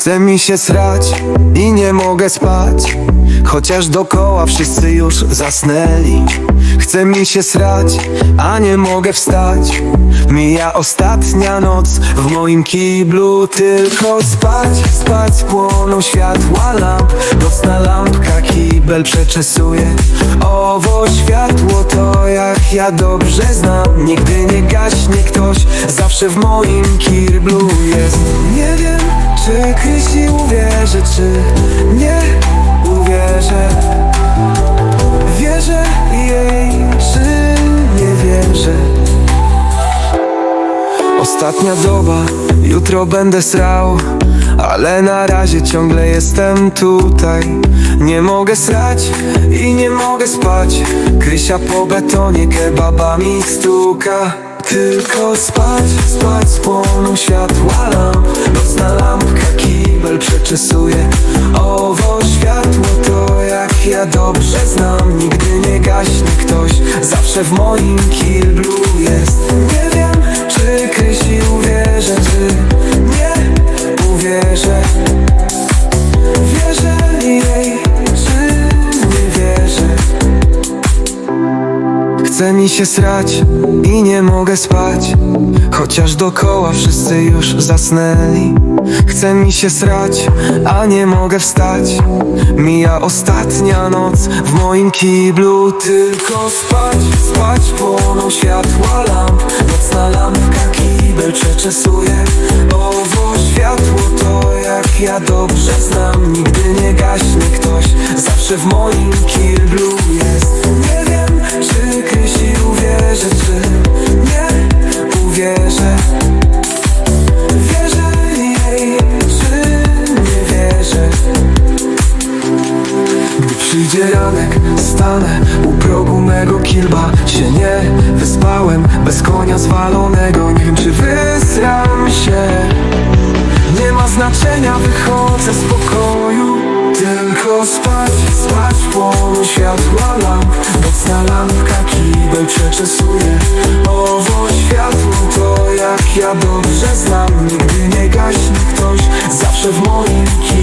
Chce mi się srać i nie mogę spać. Chociaż dokoła wszyscy już zasnęli. Chce mi się srać, a nie mogę wstać. Mija ostatnia noc w moim kiblu Tylko spać, spać płoną światła lamp. Nocna lampka kibel przeczesuje Owo światło. To jak ja dobrze znam. Nigdy nie gaśnie ktoś, zawsze w moim kiblu jest. Nie wiem czy Krysi uwierzy, czy nie uwierzę Wierzę jej, czy nie wierzę Ostatnia doba, jutro będę srał Ale na razie ciągle jestem tutaj. Nie mogę srać i nie mogę spać. Krysia po betonie kebabami stuka Tylko spać, spać z płoną światła lamp Nocna lampka kibel przeczesuje. Owo światło to jak ja dobrze znam. Nigdy nie gaśnie ktoś, zawsze w moim kiblu Chce mi się srać i nie mogę spać. Chociaż dokoła wszyscy już zasnęli. Chce mi się srać, a nie mogę wstać. Mija ostatnia noc w moim kiblu. Tylko spać, spać płoną światła lamp. Nocna lampka kibel przeczesuje. Owo światło to jak ja dobrze znam. Nigdy nie gaśnie ktoś, zawsze w moim kiblu przyjdzie ranek, stanę u progu mego kilba. Się nie wyspałem, bez konia zwalonego. Nie wiem czy wysram się. Nie ma znaczenia, wychodzę z pokoju. Tylko spać, spać w światła lamp. Nocna lampka kibel przeczesuje. Owo światło to jak ja dobrze znam. Nigdy nie gaśnie ktoś, zawsze w moim jest